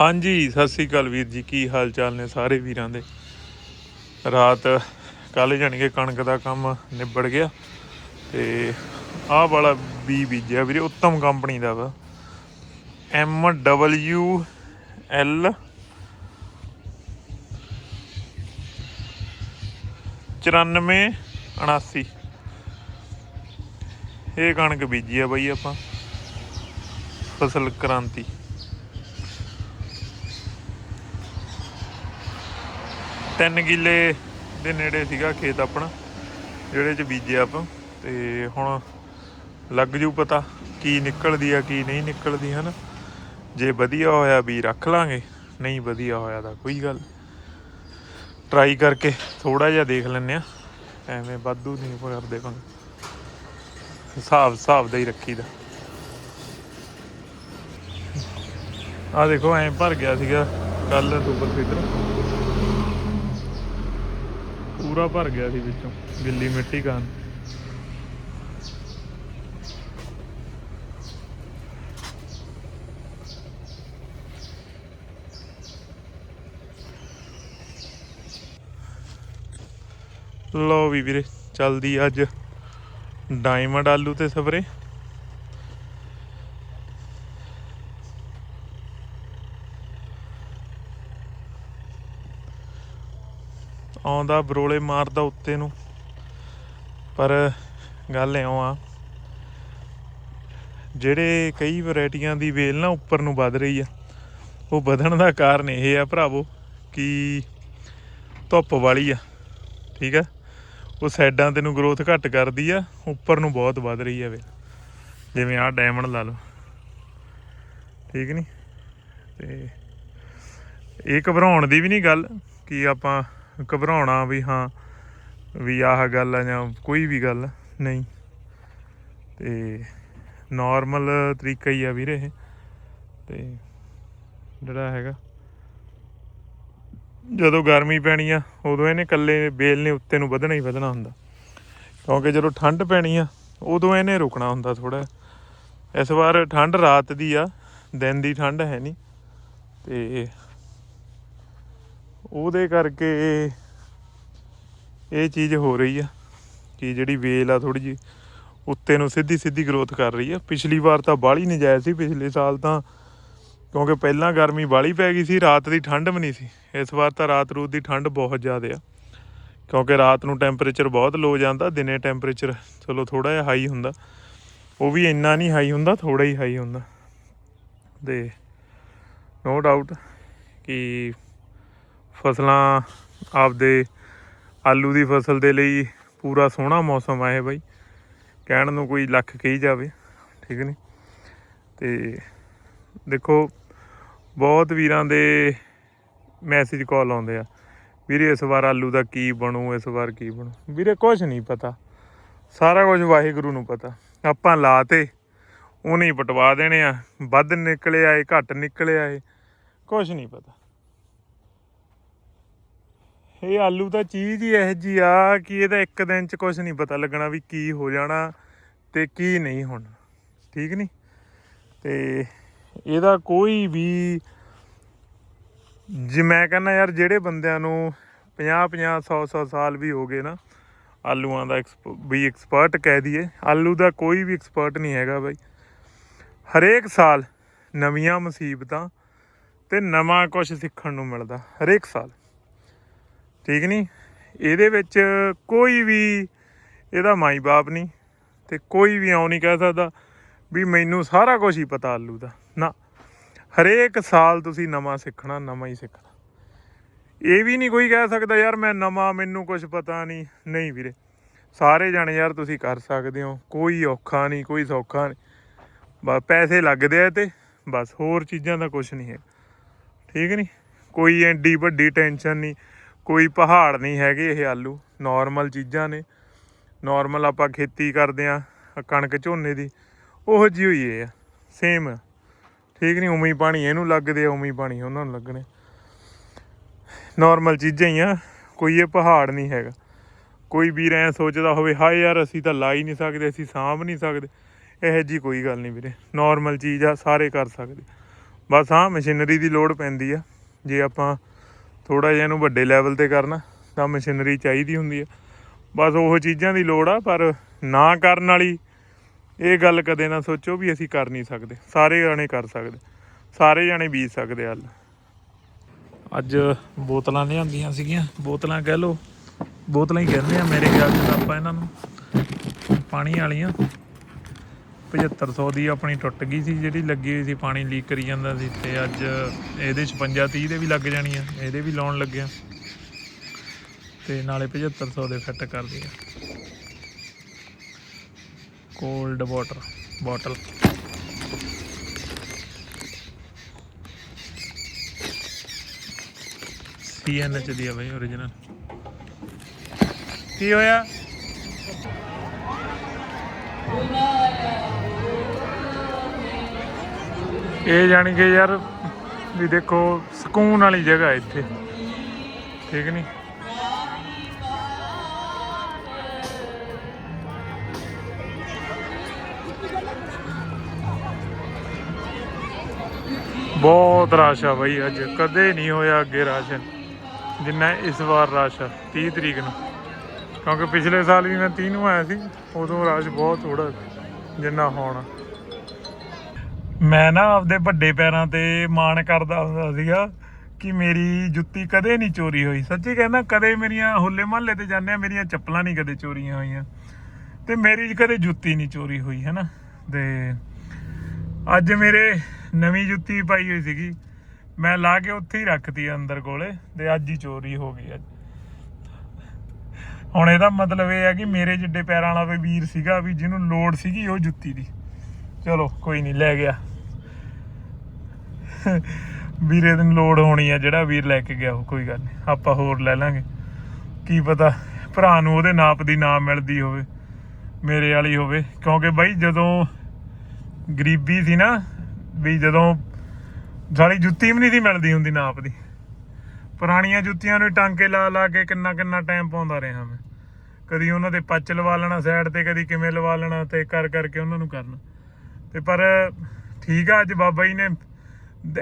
ਹਾਂਜੀ, ਸਤਿ ਸ੍ਰੀ ਅਕਾਲ ਵੀਰ ਜੀ, ਕੀ ਹਾਲ ਚਾਲ ਨੇ ਸਾਰੇ ਵੀਰਾਂ ਦੇ? ਰਾਤ ਕੱਲ ਜਾਣੀ ਕਿ ਕਣਕ ਦਾ ਕੰਮ ਨਿਬੜ ਗਿਆ ਤੇ ਆਹ ਵਾਲਾ ਬੀ ਬੀਜਿਆ ਵੀਰੇ, ਉੱਤਮ ਕੰਪਨੀ ਦਾ ਵਾ। ਐਮ ਡਬਲਯੂ ਐਲ 94 79 ਇਹ ਕਣਕ ਬੀਜੀ ਆ ਬਾਈ ਆਪਾਂ, ਫਸਲ ਕ੍ਰਾਂਤੀ। ਤਿੰਨ ਕਿੱਲੇ ਦੇ ਨੇੜੇ ਸੀਗਾ ਖੇਤ ਆਪਣਾ, ਜਿਹੜੇ ਚ ਬੀਜਿਆ ਆਪਾਂ, ਤੇ ਹੁਣ ਲੱਗ ਜੂ ਪਤਾ ਕੀ ਨਿਕਲਦੀ ਆ, ਕੀ ਨਹੀਂ ਨਿਕਲਦੀ, ਹਨ? ਜੇ ਵਧੀਆ ਹੋਇਆ ਵੀ ਰੱਖ ਲਾਂਗੇ, ਨਹੀਂ ਵਧੀਆ ਹੋਇਆ ਤਾਂ ਕੋਈ ਗੱਲ। ਟਰਾਈ ਕਰਕੇ ਥੋੜਾ ਜਿਹਾ ਦੇਖ ਲੈਣੇ ਆ, ਐਵੇਂ ਵਾਧੂ ਨਹੀਂ ਕਰਦੇ ਕੋਲ ਹਿਸਾਬ ਹਿਸਾਬ ਦਾ ਹੀ ਰੱਖੀਦਾ। ਆ ਦੇਖੋ, ਐਂ ਭਰ ਗਿਆ ਸੀਗਾ ਕੱਲ ਸੁਪਰ ਫੀਡਰ ਪੂਰਾ ਭਰ ਗਿਆ ਸੀ ਵਿੱਚੋਂ, ਗਿੱਲੀ ਮਿੱਟੀ ਕਾਰਨ। ਲੋ ਵੀ ਵੀਰੇ, ਚੱਲਦੀ ਅੱਜ ਡਾਇਮੰਡ ਆਲੂ ਤੇ ਸਪਰੇ ਆਉਂਦਾ ਬਰੋਲੇ ਮਾਰਦਾ ਉੱਤੇ ਨੂੰ। ਪਰ ਗੱਲ ਇਉਂ ਆ, ਜਿਹੜੇ ਕਈ ਵੈਰਾਈਟੀਆਂ ਦੀ ਵੇਲ ਨਾ ਉੱਪਰ ਨੂੰ ਵੱਧ ਰਹੀ ਆ, ਉਹ ਵਧਣ ਦਾ ਕਾਰਨ ਇਹ ਆ ਭਰਾਵੋ ਕਿ ਧੁੱਪ ਵਾਲੀ ਆ, ਠੀਕ ਆ? ਉਹ ਸਾਈਡਾਂ ਤੇ ਨੂੰ ਗਰੋਥ ਘੱਟ ਕਰਦੀ ਆ, ਉੱਪਰ ਨੂੰ ਬਹੁਤ ਵੱਧ ਰਹੀ ਆ ਵੇਲ। ਜਿਵੇਂ ਆਹ ਡਾਇਮੰਡ ਲਾ ਲਓ। ਠੀਕ ਨਹੀਂ ਤੇ ਇਹ ਘਬਰਾਉਣ ਦੀ ਵੀ ਨਹੀਂ ਗੱਲ ਕਿ ਆਪਾਂ ਘਬਰਾਉਣਾ ਵੀ ਹਾਂ, ਵੀ ਆਹ ਗੱਲ ਆ ਜਾਂ ਕੋਈ ਵੀ ਗੱਲ, ਨਹੀਂ। ਤੇ ਨਾਰਮਲ ਤਰੀਕਾ ਹੀ ਆ ਵੀਰੇ ਇਹ। ਤੇ ਜਿਹੜਾ ਹੈਗਾ। ਜਦੋਂ ਗਰਮੀ ਪੈਣੀ ਆ, ਉਦੋਂ ਇਹਨੇ ਕੱਲੇ ਬੇਲ ਨੇ ਉੱਤੇ ਨੂੰ ਵਧਣਾ ਹੀ ਵਧਣਾ ਹੁੰਦਾ। ਕਿਉਂਕਿ ਜਦੋਂ ਠੰਡ ਪੈਣੀ ਆ, ਉਦੋਂ ਇਹਨੇ ਰੁਕਣਾ ਹੁੰਦਾ ਥੋੜਾ ਇਸ ਵਾਰ ਠੰਡ ਰਾਤ ਦੀ ਆ, ਦਿਨ ਦੀ ਠੰਡ ਹੈ ਨਹੀਂ। ਤੇ ਉਹਦੇ ਕਰਕੇ ਇਹ ਚੀਜ਼ ਹੋ ਰਹੀ ਆ ਕਿ ਜਿਹੜੀ ਵੇਲ ਆ ਥੋੜੀ ਜੀ ਉੱਤੇ ਨੂੰ ਸਿੱਧੀ ਸਿੱਧੀ ਗਰੋਥ ਕਰ ਰਹੀ ਆ। ਪਿਛਲੀ ਵਾਰ ਤਾਂ ਬਾਹਲੀ ਨਜਾਇਜ਼ ਸੀ, ਪਿਛਲੇ ਸਾਲ ਤਾਂ ਕਿਉਂਕਿ ਪਹਿਲਾਂ ਗਰਮੀ ਬਾਹਲੀ ਪੈ ਗਈ ਸੀ, ਰਾਤ ਦੀ ਠੰਡ ਵੀ ਨਹੀਂ ਸੀ। ਇਸ ਵਾਰ ਤਾਂ ਰਾਤ ਰੂਤ ਦੀ ਠੰਡ ਬਹੁਤ ਜ਼ਿਆਦਾ ਆ। ਕਿਉਂਕਿ ਰਾਤ ਨੂੰ ਟੈਂਪਰੇਚਰ ਬਹੁਤ ਲੋ ਜਾਂਦਾ, ਦਿਨੇ ਟੈਂਪਰੇਚਰ ਚਲੋ ਥੋੜਾ ਜਿਹਾ ਹਾਈ ਹੁੰਦਾ। ਉਹ ਵੀ ਇੰਨਾ ਨਹੀਂ ਹਾਈ ਹੁੰਦਾ ਥੋੜਾ ਹੀ ਹਾਈ ਹੁੰਦਾ। ਤੇ ਨੋ ਡਾਊਟ ਕਿ ਫਸਲਾਂ ਆਪਦੇ ਆਲੂ ਦੀ ਫਸਲ ਦੇ ਲਈ ਪੂਰਾ ਸੋਹਣਾ ਮੌਸਮ ਆ ਬਾਈ। ਕਹਿਣ ਨੂੰ ਕੋਈ ਲੱਖ ਕਹੀ ਜਾਵੇ, ਠੀਕ ਨਹੀਂ ਤੇ ਦੇਖੋ, ਬਹੁਤ ਵੀਰਾਂ ਦੇ ਮੈਸੇਜ ਕਾਲ ਆਉਂਦੇ ਆ। ਵੀਰੇ, ਇਸ ਵਾਰ ਆਲੂ ਦਾ ਕੀ ਬਣੂ, ਇਸ ਵਾਰ ਕੀ ਬਣੂ? ਵੀਰੇ ਕੁਝ ਨਹੀਂ ਪਤਾ। ਸਾਰਾ ਕੁਝ ਵਾਹਿਗੁਰੂ ਨੂੰ ਪਤਾ। ਆਪਾਂ ਲਾਤੇ, ਉਹਨੇ ਹੀ ਪਟਵਾ ਦੇਣੇ ਆ। ਵੱਧ ਨਿਕਲੇ ਆਏ ਘੱਟ ਨਿਕਲੇ ਆਏ ਕੁਝ ਨਹੀਂ ਪਤਾ। ਇਹ ਆਲੂ ਤਾਂ ਚੀਜ਼ ਹੀ ਇਹੋ ਜੀ ਆ ਕਿ ਇਹਦਾ ਇੱਕ ਦਿਨ ਚ ਕੁਝ ਨਹੀਂ ਪਤਾ ਲੱਗਣਾ ਵੀ ਕੀ ਹੋ ਜਾਣਾ ਤੇ ਕੀ ਨਹੀਂ ਹੋਣਾ। ਠੀਕ ਨਹੀਂ ਤੇ ਇਹਦਾ ਕੋਈ ਵੀ ਜੇ ਮੈਂ ਕਹਿੰਦਾ ਯਾਰ ਜਿਹੜੇ ਬੰਦਿਆਂ ਨੂੰ 50 50 100 100 ਸਾਲ ਵੀ ਹੋ ਗਏ ਨਾ, ਆਲੂਆਂ ਦਾ ਐਕਸਪ- ਵੀ ਐਕਸਪਰਟ ਕਹਿ ਦਈਏ, ਆਲੂ ਦਾ ਕੋਈ ਵੀ ਐਕਸਪਰਟ ਨਹੀਂ ਹੈਗਾ ਬਾਈ। ਹਰੇਕ ਸਾਲ ਨਵੀਆਂ ਮੁਸੀਬਤਾਂ ਤੇ ਨਵਾਂ ਕੁਝ ਸਿੱਖਣ ਨੂੰ ਮਿਲਦਾ, ਹਰੇਕ ਸਾਲ। ਠੀਕ ਨਹੀਂ ਇਹਦੇ ਵਿੱਚ ਕੋਈ ਵੀ ਇਹਦਾ ਮਾਈ ਬਾਪ ਨਹੀਂ ਤੇ ਕੋਈ ਵੀ ਆਉ ਨਹੀਂ ਕਹਿ ਸਕਦਾ ਵੀ ਮੈਨੂੰ ਸਾਰਾ ਕੁਝ ਹੀ ਪਤਾ ਆਲੂ ਦਾ। ਨਾ, ਹਰੇਕ ਸਾਲ ਤੁਸੀਂ ਨਵਾਂ ਸਿੱਖਣਾ, ਨਵਾਂ ਹੀ ਸਿੱਖਣਾ। ਇਹ ਵੀ ਨਹੀਂ ਕੋਈ ਕਹਿ ਸਕਦਾ, ਯਾਰ ਮੈਂ ਨਵਾਂ, ਮੈਨੂੰ ਕੁਝ ਪਤਾ ਨਹੀਂ ਨਹੀਂ ਵੀਰੇ, ਸਾਰੇ ਜਾਣੇ ਯਾਰ ਤੁਸੀਂ ਕਰ ਸਕਦੇ ਹੋ, ਕੋਈ ਔਖਾ ਨਹੀਂ ਕੋਈ ਸੌਖਾ ਨਹੀਂ ਬਸ ਪੈਸੇ ਲੱਗਦੇ ਆ ਤੇ ਬਸ ਹੋਰ ਚੀਜ਼ਾਂ ਦਾ ਕੁਝ ਨਹੀਂ ਹੈ ਠੀਕ ਨਹੀਂ ਕੋਈ ਐਡੀ ਵੱਡੀ ਟੈਨਸ਼ਨ ਨਹੀਂ ਕੋਈ ਪਹਾੜ ਨਹੀਂ ਹੈਗੇ ਇਹ ਆਲੂ ਨਾਰਮਲ ਚੀਜ਼ਾਂ ਨੇ। ਨਾਰਮਲ ਆਪਾਂ ਖੇਤੀ ਕਰਦੇ ਆ ਕਣਕ ਝੋਨੇ ਦੀ, ਉਹ ਜਿਹੀ ਹੋਈ ਇਹ ਆ ਸੇਮ ਠੀਕ ਨਹੀਂ, ਉਵੇਂ ਹੀ ਪਾਣੀ, ਇਹਨੂੰ ਲੱਗਦੇ ਆ ਉਵੇਂ ਹੀ ਪਾਣੀ, ਉਹਨਾਂ ਨੂੰ ਲੱਗਣੇ। ਨਾਰਮਲ ਚੀਜ਼ਾਂ ਹੀ ਆ, ਕੋਈ ਇਹ ਪਹਾੜ ਨਹੀਂ ਹੈਗਾ। ਕੋਈ ਵੀਰ ਐ ਸੋਚਦਾ ਹੋਵੇ, ਹਾਏ ਯਾਰ ਅਸੀਂ ਤਾਂ ਲਾ ਹੀ ਨਹੀਂ ਸਕਦੇ, ਅਸੀਂ ਸਾਂਭ ਨਹੀਂ ਸਕਦੇ। ਇਹੋ ਜੀ ਕੋਈ ਗੱਲ ਨਹੀਂ ਵੀਰੇ ਨਾਰਮਲ ਚੀਜ਼ ਆ, ਸਾਰੇ ਕਰ ਸਕਦੇ। ਬਸ ਹਾਂ ਮਸ਼ੀਨਰੀ ਦੀ ਲੋੜ ਪੈਂਦੀ ਆ, ਜੇ ਆਪਾਂ ਥੋੜਾ ਜਿਹਾ ਇਹਨੂੰ ਵੱਡੇ ਲੈਵਲ ਤੇ ਕਰਨਾ, ਤਾਂ ਮਸ਼ੀਨਰੀ ਚਾਹੀਦੀ ਹੁੰਦੀ ਆ। ਬਸ ਉਹ ਚੀਜ਼ਾਂ ਦੀ ਲੋੜ ਆ, ਪਰ ਨਾ ਕਰਨ ਵਾਲੀ ਇਹ ਗੱਲ ਕਦੇ ਨਾ ਸੋਚੋ ਵੀ ਅਸੀਂ ਕਰ ਨਹੀਂ ਸਕਦੇ। ਸਾਰੇ ਜਾਣੇ ਕਰ ਸਕਦੇ। ਸਾਰੇ ਜਾਣੇ ਬੀਜ ਸਕਦੇ ਹੱਲ ਅੱਜ ਬੋਤਲਾਂ ਲਿਆਂਦੀਆਂ ਸੀਗੀਆਂ। ਬੋਤਲਾਂ ਕਹਿ ਲੋ ਬੋਤਲਾਂ ਹੀ ਕਹਿੰਦੇ ਆ ਮੇਰੇ ਖਿਆਲ ਚ ਆਪਾਂ ਇਹਨਾਂ ਨੂੰ। ਪਾਣੀ ਵਾਲੀਆਂ। 7500 ਦੀ ਆਪਣੀ ਟੁੱਟ ਗਈ ਸੀ, ਜਿਹੜੀ ਲੱਗੀ ਹੋਈ ਸੀ, ਪਾਣੀ ਲੀਕ ਕਰੀ ਜਾਂਦਾ ਸੀ ਤੇ ਅੱਜ ਇਹਦੇ 56 30 ਦੇ ਵੀ ਲੱਗ ਜਾਣੀ ਆ, ਇਹਦੇ ਵੀ ਲਾਉਣ ਲੱਗਿਆ। ਤੇ ਨਾਲੇ 7500 ਦੇ ਫਿੱਟ ਕਰ ਦਿਆ। ਕੋਲਡ ਵਾਟਰ ਬੋਟਲ ਸੀਐਨਐਚ ਦੀ ਆ ਬਈ origignal ਕੀ ਹੋਇਆ? ਇਹ ਜਾਣੀ ਕਿ ਯਾਰ ਵੀ ਦੇਖੋ, ਸਕੂਨ ਵਾਲੀ ਜਗ੍ਹਾ ਇੱਥੇ। ਠੀਕ ਨਹੀਂ ਬਹੁਤ ਰਸ਼ ਆ ਬਈ ਅੱਜ। ਕਦੇ ਨਹੀਂ ਹੋਇਆ ਅੱਗੇ ਰਸ਼ ਜਿੰਨਾ ਇਸ ਵਾਰ ਰਸ਼ ਆ 30 ਤਰੀਕ ਨੂੰ। ਕਿਉਂਕਿ ਪਿਛਲੇ ਸਾਲ ਵੀ ਮੈਂ 30 ਨੂੰ ਆਇਆ ਸੀ, ਉਦੋਂ ਰਸ਼ ਬਹੁਤ ਥੋੜਾ ਜਿੰਨਾ ਹੁਣ। ਮੈਂ ਨਾ ਆਪਦੇ ਵੱਡੇ ਪੈਰਾਂ ਤੇ ਮਾਣ ਕਰਦਾ ਹੁੰਦਾ ਸੀਗਾ ਕਿ ਮੇਰੀ ਜੁੱਤੀ ਕਦੇ ਨਹੀਂ ਚੋਰੀ ਹੋਈ। ਸੱਚੀ ਕਹਿੰਦਾ, ਕਦੇ ਮੇਰੀਆਂ ਹੋਲੇ ਮਹੱਲੇ ਤੇ ਜਾਂਦੇ ਆ ਮੇਰੀਆਂ ਚੱਪਲਾਂ ਨਹੀਂ ਕਦੇ ਚੋਰੀਆਂ ਹੋਈਆਂ ਤੇ ਮੇਰੀ ਕਦੇ ਜੁੱਤੀ ਨਹੀਂ ਚੋਰੀ ਹੋਈ ਹੈ ਨਾ ਤੇ ਅੱਜ ਮੇਰੇ ਨਵੀਂ ਜੁੱਤੀ ਪਾਈ ਹੋਈ ਸੀਗੀ। ਮੈਂ ਲਾ ਕੇ ਉੱਥੇ ਹੀ ਰੱਖਤੀ ਅੰਦਰ ਕੋਲੇ ਤੇ ਅੱਜ ਹੀ ਚੋਰੀ ਹੋ ਗਈ ਅੱਜ। ਹੁਣ ਇਹਦਾ ਮਤਲਬ ਇਹ ਹੈ ਕਿ ਮੇਰੇ ਜਿੱਡੇ ਪੈਰਾਂ ਵਾਲਾ ਵੀ ਵੀਰ ਸੀਗਾ ਵੀ ਜਿਹਨੂੰ ਲੋੜ ਸੀਗੀ ਉਹ ਜੁੱਤੀ ਦੀ। ਚਲੋ, ਕੋਈ ਨਹੀਂ, ਲੈ ਗਿਆ। ਵੀਰੇ ਨੂੰ ਲੋੜ ਹੋਣੀ ਆ, ਜਿਹੜਾ ਵੀਰ ਲੈ ਕੇ ਗਿਆ ਉਹ, ਕੋਈ ਗੱਲ ਨਹੀਂ, ਆਪਾਂ ਹੋਰ ਲੈ ਲਾਂਗੇ। ਕੀ ਪਤਾ, ਭਰਾ ਨੂੰ ਉਹਦੇ ਨਾਪ ਦੀ ਨਾ ਮਿਲਦੀ ਹੋਵੇ, ਮੇਰੇ ਵਾਲੀ ਹੋਵੇ। ਕਿਉਂਕਿ ਬਾਈ ਜਦੋਂ ਗਰੀਬੀ ਸੀ ਨਾ, ਵੀ ਜਦੋਂ ਸਾਲੀ ਜੁੱਤੀ ਵੀ ਨਹੀਂ ਸੀ ਮਿਲਦੀ ਹੁੰਦੀ ਨਾਪ ਦੀ। ਪੁਰਾਣੀਆਂ ਜੁੱਤੀਆਂ ਨੂੰ ਹੀ ਟਾਂਕੇ ਲਾ ਲਾ ਕੇ ਕਿੰਨਾ ਕਿੰਨਾ ਟਾਈਮ ਪਾਉਂਦਾ ਰਿਹਾ ਮੈਂ। ਕਦੀ ਉਹਨਾਂ ਦੇ ਪੱਚ ਲਵਾ ਲੈਣਾ ਸਾਈਡ ਤੇ, ਕਦੀ ਕਿਵੇਂ ਲਵਾ ਲੈਣਾ ਤੇ ਕਰ ਕਰਕੇ ਉਹਨਾਂ ਨੂੰ ਕਰਨਾ। ਤੇ ਪਰ ਠੀਕ ਆ, ਅੱਜ ਬਾਬਾ ਜੀ ਨੇ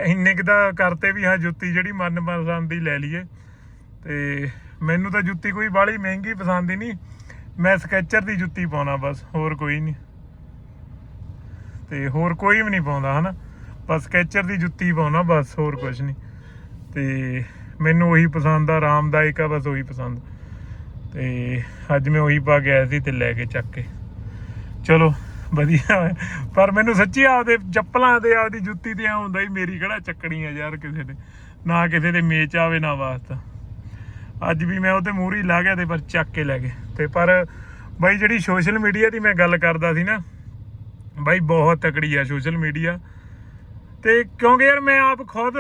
ਇੰਨੇ ਕੁ ਤਾਂ ਕਰਤੇ ਵੀ ਹਾਂ ਜੁੱਤੀ ਜਿਹੜੀ ਮਨ ਪਸੰਦ ਦੀ ਲੈ ਲਈਏ। ਤੇ ਮੈਨੂੰ ਤਾਂ ਜੁੱਤੀ ਕੋਈ ਬਾਹਲੀ ਮਹਿੰਗੀ ਪਸੰਦ ਹੀ ਨਹੀਂ। ਮੈਂ ਸਕੈਚਰ ਦੀ ਜੁੱਤੀ ਪਾਉਣਾ ਬਸ, ਹੋਰ ਕੋਈ ਨਹੀਂ। ਤੇ ਹੋਰ ਕੋਈ ਵੀ ਨਹੀਂ ਪਾਉਂਦਾ, ਹਨਾ? ਬਸ ਸਕੈਚਰ ਦੀ ਜੁੱਤੀ ਪਾਉਣਾ ਬਸ, ਹੋਰ ਕੁਝ ਨਹੀਂ। ਤੇ ਮੈਨੂੰ ਉਹੀ ਪਸੰਦ ਆ, ਆਰਾਮਦਾਇਕ ਆ, ਬਸ ਉਹੀ ਪਸੰਦ। ਤੇ ਅੱਜ ਮੈਂ ਉਹੀ ਪਾ ਕੇ ਆਇਆ ਸੀ ਤੇ ਲੈ ਕੇ ਚੱਕ ਕੇ। ਚਲੋ, ਵਧੀਆ। ਪਰ ਮੈਨੂੰ ਸੱਚੀ ਆਪਦੇ ਚੱਪਲਾਂ ਤੇ, ਆਪਦੀ ਜੁੱਤੀ ਤੇ ਆ ਹੁੰਦਾ ਹੀ ਮੇਰੀ ਕਿਹੜਾ ਚੱਕਣੀ ਆ ਯਾਰ ਕਿਸੇ ਦੇ ਨਾ ਕਿਸੇ ਦੇ ਮੇਚ ਆਵੇ, ਨਾ ਵਾਸਤਾ। ਅੱਜ ਵੀ ਮੈਂ ਉਹਦੇ ਮੂਹਰੀ ਲਾ ਗਿਆ ਤੇ ਪਰ ਚੱਕ ਕੇ ਲੈ ਗਏ। ਤੇ ਪਰ ਬਾਈ, ਜਿਹੜੀ ਸੋਸ਼ਲ ਮੀਡੀਆ ਦੀ ਮੈਂ ਗੱਲ ਕਰਦਾ ਸੀ ਨਾ, ਬਾਈ ਬਹੁਤ ਤਕੜੀ ਆ ਸੋਸ਼ਲ ਮੀਡੀਆ। ਤੇ ਕਿਉਂਕਿ ਯਾਰ ਮੈਂ ਆਪ ਖੁਦ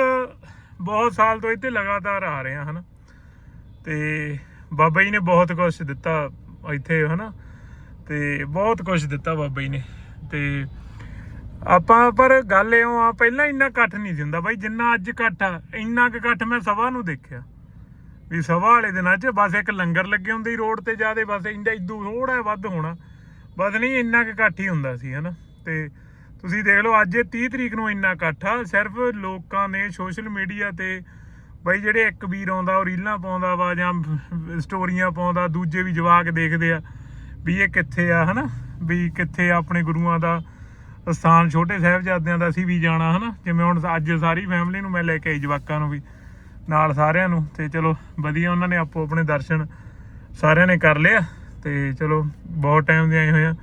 ਬਹੁਤ ਸਾਲ ਤੋਂ ਇੱਥੇ ਲਗਾਤਾਰ ਆ ਰਿਹਾ ਹਨਾ। ਤੇ ਬਾਬਾ ਜੀ ਨੇ ਬਹੁਤ ਕੁਝ ਦਿੱਤਾ ਇੱਥੇ, ਹਨਾ। ਤੇ ਬਹੁਤ ਕੁਝ ਦਿੱਤਾ ਬਾਬਾ ਜੀ ਨੇ। ਤੇ ਆਪਾਂ, ਪਰ ਗੱਲ ਇਉਂ ਆ ਪਹਿਲਾਂ ਇੰਨਾ ਇਕੱਠ ਨਹੀਂ ਸੀ ਹੁੰਦਾ। ਬਾਈ, ਜਿੰਨਾ ਅੱਜ ਇਕੱਠ ਆ, ਇੰਨਾ ਕੁ ਇਕੱਠ ਮੈਂ ਸਭਾ ਨੂੰ ਦੇਖਿਆ। ਵੀ ਸਭਾ ਵਾਲੇ ਦਿਨਾਂ 'ਚ ਬਸ ਇੱਕ ਲੰਗਰ ਲੱਗੇ ਹੁੰਦੇ ਰੋਡ ਤੇ ਜਾਦੇ ਬਸ ਇੰਦਾ ਇਦੂ ਥੋੜਾ ਵੱਧ ਹੋਣਾ। ਬਸ ਨਹੀਂ, ਇੰਨਾ ਕੁ ਇਕੱਠ ਹੀ ਹੁੰਦਾ ਸੀ, ਹਨਾ। ਤੇ ਤੁਸੀਂ ਦੇਖ ਲਓ, ਅੱਜ ਇਹ 30 ਤਰੀਕ ਨੂੰ ਇੰਨਾ ਇਕੱਠ ਆ। ਸਿਰਫ ਲੋਕਾਂ ਨੇ ਸੋਸ਼ਲ ਮੀਡੀਆ ਤੇ ਬਈ ਜਿਹੜੇ ਇੱਕ ਵੀਰ ਆਉਂਦਾ, ਉਹ ਰੀਲਾਂ ਪਾਉਂਦਾ ਵਾ ਜਾਂ ਸਟੋਰੀਆਂ ਪਾਉਂਦਾ, ਦੂਜੇ ਵੀ ਜਵਾਕ ਦੇਖਦੇ ਆ ਵੀ ਇਹ ਕਿੱਥੇ ਆ, ਹਨਾ? ਵੀ ਕਿੱਥੇ ਆਪਣੇ ਗੁਰੂਆਂ ਦਾ ਸਥਾਨ, ਛੋਟੇ ਸਾਹਿਬਜ਼ਾਦਿਆਂ ਦਾ ਅਸੀਂ ਵੀ ਜਾਣਾ, ਹਨਾ? ਜਿਵੇਂ ਹੁਣ ਅੱਜ ਸਾਰੀ ਫੈਮਿਲੀ ਨੂੰ ਮੈਂ ਲੈ ਕੇ ਆਈ ਜਵਾਕਾਂ ਨੂੰ ਵੀ, ਨਾਲ ਸਾਰਿਆਂ ਨੂੰ। ਤੇ ਚਲੋ, ਵਧੀਆ ਉਹਨਾਂ ਨੇ ਆਪੋ ਆਪਣੇ ਦਰਸ਼ਨ ਸਾਰਿਆਂ ਨੇ ਕਰ ਲਿਆ ਤੇ ਚਲੋ, ਬਹੁਤ ਟਾਈਮ ਦੇ ਆਏ ਹੋਏ ਆ।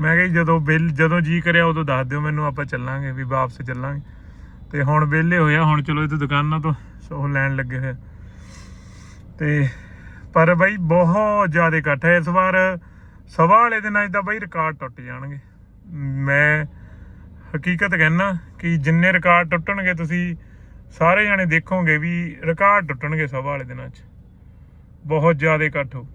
ਮੈਂ ਕਿਹਾ ਜੀ, ਜਦੋਂ ਬਿੱਲ ਜਦੋਂ ਜੀ ਕਰਿਆ, ਉਦੋਂ ਦੱਸ ਦਿਓ ਮੈਨੂੰ, ਆਪਾਂ ਚੱਲਾਂਗੇ, ਵੀ ਵਾਪਸ ਚੱਲਾਂਗੇ। ਤੇ ਹੁਣ ਵਿਹਲੇ ਹੋਇਆ ਹੁਣ ਚਲੋ ਇਹ ਦੁਕਾਨਾਂ ਤੋਂ ਉਹ ਲੈਣ ਲੱਗੇ ਹੋਏ ਆ। ਤੇ ਪਰ ਬਾਈ, ਬਹੁਤ ਜ਼ਿਆਦਾ ਇਕੱਠ ਹੈ ਇਸ ਵਾਰ ਸਵਾ ਵਾਲੇ ਦਿਨਾਂ 'ਚ ਤਾਂ ਬਾਈ ਰਿਕਾਰਡ ਟੁੱਟ ਜਾਣਗੇ। ਮੈਂ ਹਕੀਕਤ ਕਹਿਣਾ ਕਿ ਜਿੰਨੇ ਰਿਕਾਰਡ ਟੁੱਟਣਗੇ, ਤੁਸੀਂ ਸਾਰੇ ਜਾਣੇ ਦੇਖੋਗੇ ਵੀ ਰਿਕਾਰਡ ਟੁੱਟਣਗੇ ਸਵਾ ਵਾਲੇ ਦਿਨਾਂ 'ਚ। ਬਹੁਤ ਜ਼ਿਆਦਾ ਇਕੱਠ ਹੋ